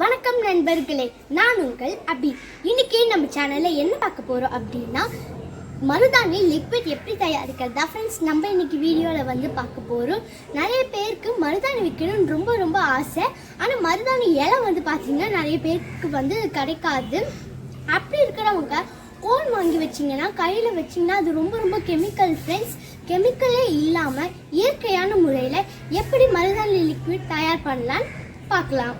வணக்கம் நண்பர்களே நான் உங்கள் அபி. இன்னைக்கு நம்ம சேனலில் என்ன பார்க்க போகிறோம் அப்படின்னா மருதாணி லிக்விட் எப்படி தயாரிக்கிறதா? ஃப்ரெண்ட்ஸ் நம்ம இன்னைக்கு வீடியோவில் வந்து பார்க்க போகிறோம் நிறைய பேருக்கு மருதாணி விற்கணும்னு ரொம்ப ரொம்ப ஆசை. ஆனால் மருதாணி இலை வந்து பார்த்தீங்கன்னா நிறைய பேருக்கு வந்து கிடைக்காது. அப்படி இருக்கிறவங்க கோன் வாங்கி வச்சிங்கன்னா கையில் வச்சிங்கன்னா அது ரொம்ப ரொம்ப கெமிக்கல் ஃப்ரெண்ட்ஸ் கெமிக்கலே இல்லாமல் இயற்கையான முறையில் எப்படி மருதாணி லிக்விட் தயார் பண்ணலான்னு பார்க்கலாம்.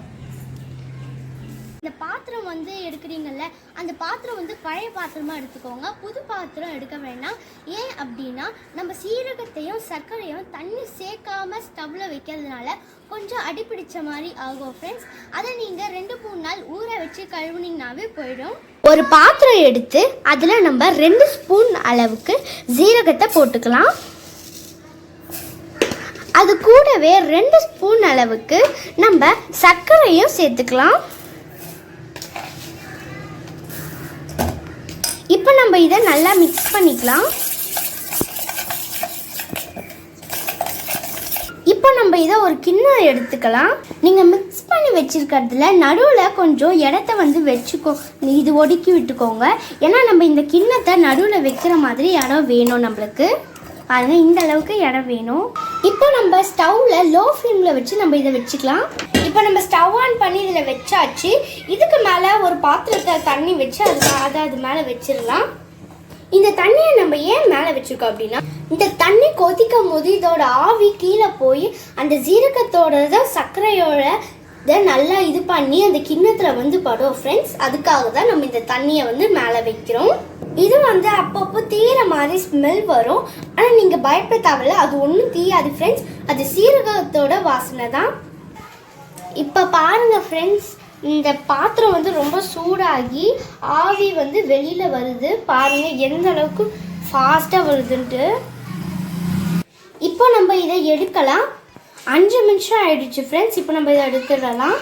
இந்த பாத்திரம் வந்து எடுக்கிறீங்கல்ல அந்த பாத்திரம் வந்து பழைய பாத்திரமாக எடுத்துக்கோங்க. புது பாத்திரம் எடுக்க வேண்டாம் ஏன் அப்படின்னா நம்ம சீரகத்தையும் சர்க்கரையும் தண்ணி சேர்க்காம ஸ்டவ்வில் வைக்கிறதுனால கொஞ்சம் அடிப்பிடிச்ச மாதிரி ஆகும் ஃப்ரெண்ட்ஸ் அதை நீங்கள் ரெண்டு மூணு நாள் ஊற வச்சு கழுவுனீங்கனாவே போயிடும். ஒரு பாத்திரம் எடுத்து அதில் நம்ம ரெண்டு ஸ்பூன் அளவுக்கு ஜீரகத்தை போட்டுக்கலாம். அது கூடவே ரெண்டு ஸ்பூன் அளவுக்கு நம்ம சர்க்கரையும் சேர்த்துக்கலாம் இப்போ நம்ம இதை நல்லா மிக்ஸ் பண்ணிக்கலாம். இப்போ நம்ம இதை ஒரு கிண்ணம் எடுத்துக்கலாம். நீங்கள் மிக்ஸ் பண்ணி வச்சுருக்கிறதுல நடுவில் கொஞ்சம் இடத்த வந்து வச்சுக்கோ இது ஒடுக்கி விட்டுக்கோங்க. ஏன்னா நம்ம இந்த கிண்ணத்தை நடுவில் வைக்கிற மாதிரி இடம் வேணும் நம்மளுக்கு. பாருங்கள் இந்த அளவுக்கு இடம் வேணும். இப்போ நம்ம ஸ்டவ்வில் லோ ஃப்ளேமில் வச்சு நம்ம இதை வச்சுக்கலாம். இப்போ நம்ம ஸ்டவ் ஆன் பண்ணி இதில் வச்சாச்சு. இதுக்கு மேலே ஒரு பாத்திரத்தை தண்ணி வச்சு அது அதை அது மேலே வச்சிடலாம். இந்த தண்ணியை நம்ம ஏன் மேலே வச்சிருக்கோம் அப்படின்னா இந்த தண்ணி கொதிக்கும் போது இதோட ஆவி கீழே போய் அந்த ஜீரகத்தோட தான் சர்க்கரையோட இதை நல்லா இது பண்ணி அந்த கிண்ணத்தில் வந்து படும் ஃப்ரெண்ட்ஸ் அதுக்காக தான் நம்ம இந்த தண்ணியை வந்து மேலே வைக்கிறோம். இது வந்து அப்பப்போ தீர மாதிரி ஸ்மெல் வரும். ஆனால் நீங்கள் பயப்பட தேவையில்ல. அது ஒன்றும் தீயாது ஃப்ரெண்ட்ஸ் அது சீரகத்தோட வாசனை தான். இப்போ பாருங்கள் ஃப்ரெண்ட்ஸ் இந்த பாத்திரம் வந்து ரொம்ப சூடாகி ஆவி வந்து வெளியில் வருது. பாருங்கள் எந்த அளவுக்கு ஃபாஸ்ட்டாக வருதுன்ட்டு. இப்போ நம்ம இதை எடுக்கலாம். அஞ்சு நிமிஷம் ஆயிடுச்சு ஃப்ரெண்ட்ஸ் இப்போ நம்ம இதை எடுத்துடலாம்.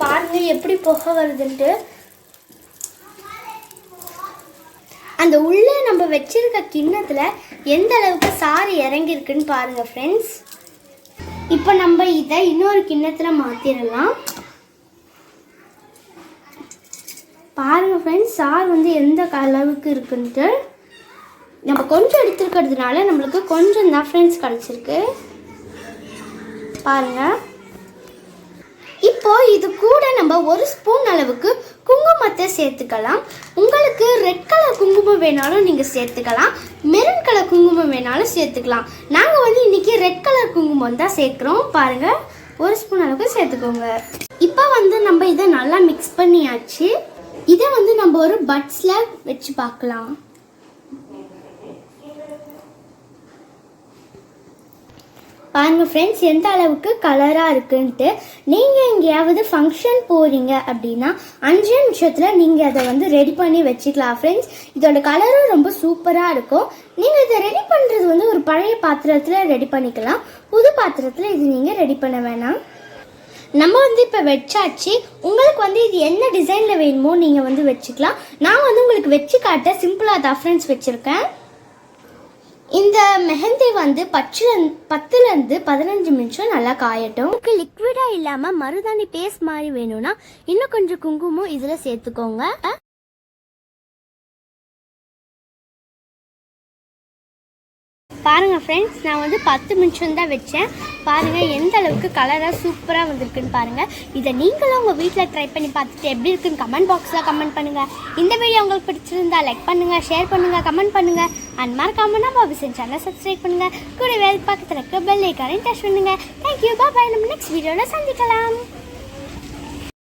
பாருங்க எப்படி புகை வருதுன்ட்டு. அந்த உள்ளே நம்ம வச்சிருக்க கிண்ணத்தில் எந்த அளவுக்கு சாறு இறங்கியிருக்குன்னு பாருங்கள் ஃப்ரெண்ட்ஸ் இப்போ நம்ம இதை இன்னொரு கிண்ணத்தில் மாற்றிடலாம் பாருங்கள் ஃப்ரெண்ட்ஸ் சார் வந்து எந்த அளவுக்கு இருக்குன்ட்டு. நம்ம கொஞ்சம் எடுத்துருக்கிறதுனால நம்மளுக்கு கொஞ்சம் தான் ஃப்ரெண்ட்ஸ் கிடச்சிருக்கு. பாருங்கள் இப்போ இது கூட நம்ம ஒரு ஸ்பூன் அளவுக்கு குங்குமத்தை சேர்த்துக்கலாம். உங்களுக்கு ரெட் கலர் குங்குமம் வேணாலும் நீங்கள் சேர்த்துக்கலாம். மெரூன் கலர் குங்குமம் வேணாலும் சேர்த்துக்கலாம். நாங்கள் வந்து இன்னைக்கு ரெட் கலர் குங்குமம் தான் சேர்க்குறோம். பாருங்கள் ஒரு ஸ்பூன் அளவுக்கு சேர்த்துக்கோங்க. இப்போ வந்து நம்ம இதை நல்லா மிக்ஸ் பண்ணியாச்சு. இதை வந்து நம்ம ஒரு பட்ஸில் வச்சு பார்க்கலாம். பாருங்கள் ஃப்ரெண்ட்ஸ் எந்த அளவுக்கு கலராக இருக்குன்ட்டு. நீங்கள் எங்கேயாவது ஃபங்க்ஷன் போகிறீங்க அப்படின்னா அஞ்சு நிமிஷத்தில் நீங்கள் அதை வந்து ரெடி பண்ணி வச்சுக்கலாம் ஃப்ரெண்ட்ஸ் இதோட கலரும் ரொம்ப சூப்பராக இருக்கும். நீங்கள் இதை ரெடி பண்ணுறது வந்து ஒரு பழைய பாத்திரத்தில் ரெடி பண்ணிக்கலாம். புது பாத்திரத்தில் இது நீங்கள் ரெடி பண்ண வேணாம். நம்ம வந்து இப்போ வச்சாச்சு. உங்களுக்கு வந்து இது என்ன டிசைனில் வேணுமோ நீங்கள் வந்து வச்சுக்கலாம். நான் வந்து உங்களுக்கு வச்சு காட்ட சிம்பிளாக தான் ஃப்ரெண்ட்ஸ் வச்சுருக்கேன். இந்த மெஹந்தி வந்து பச்சில பத்துலேருந்து பதினஞ்சு நிமிஷம் நல்லா காயட்டும். உங்களுக்கு லிக்விடாக இல்லாமல் மருதாணி பேஸ்ட் மாதிரி வேணும்னா இன்னும் கொஞ்சம் குங்குமம் இதில் சேர்த்துக்கோங்க. பாருங்கள் ஃப்ரெண்ட்ஸ் நான் வந்து பத்து நிமிஷம் தான் வச்சேன். பாருங்கள் எந்த அளவுக்கு கலராக சூப்பராக வந்திருக்குன்னு பாருங்கள் இதை நீங்களும் உங்கள் வீட்டில் ட்ரை பண்ணி பார்த்துட்டு எப்படி இருக்குன்னு கமெண்ட் பாக்ஸில் கமெண்ட் பண்ணுங்கள் இந்த வீடியோ உங்களுக்கு பிடிச்சிருந்தா லைக் பண்ணுங்கள் ஷேர் பண்ணுங்கள் கமெண்ட் பண்ணுங்கள் அண்ட் மறக்காம நம்ம அபிசன் சேனல் சப்ஸ்கிரைப் பண்ணுங்கள் கூட வேலை பக்கத்தில் இருக்க பெல் ஐக்கானையும் டச் பண்ணுங்கள் தேங்க்யூ பாய் நம்ம நெக்ஸ்ட் வீடியோவில் சந்திக்கலாம்.